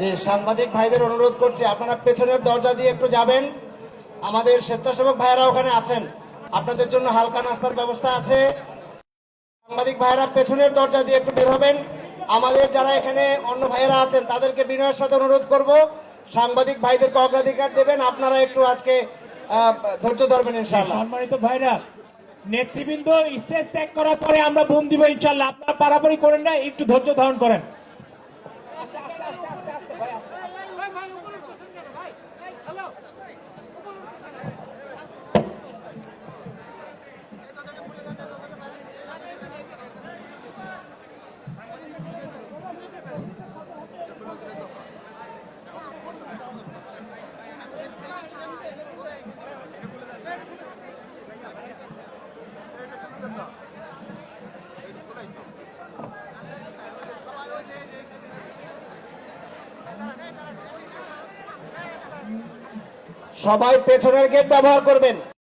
যে সাংবাদিক ভাইদের অনুরোধ করছি, আপনারা পেছনের দরজা দিয়ে একটু যাবেন। আমাদের স্বেচ্ছাসেবক ভাইয়েরা ওখানে আছেন। আপনাদের জন্য হালকা নাস্তার ব্যবস্থা আছে। সাংবাদিক ভাইয়েরা পেছনের দরজা দিয়ে একটু বের হবেন। আমাদের যারা এখানে অন্য ভাইয়েরা আছেন, তাদেরকে বিনয়ের সাথে অনুরোধ করব। সাংবাদিক ভাইদেরকে অগ্রাধিকার দেবেন। আপনারা একটু আজকে ধৈর্য ধরবেন ইনশাআল্লাহ। সম্মানিত ভাইরা, নেতৃবৃন্দ স্টেজ ত্যাগ করার পরে আমরা বোম দিব ইনশাল্লাহ আপনারা পারাপারি করেন না, একটু ধৈর্য ধারণ করেন। সবাই পেছনের গেট ব্যবহার করবেন।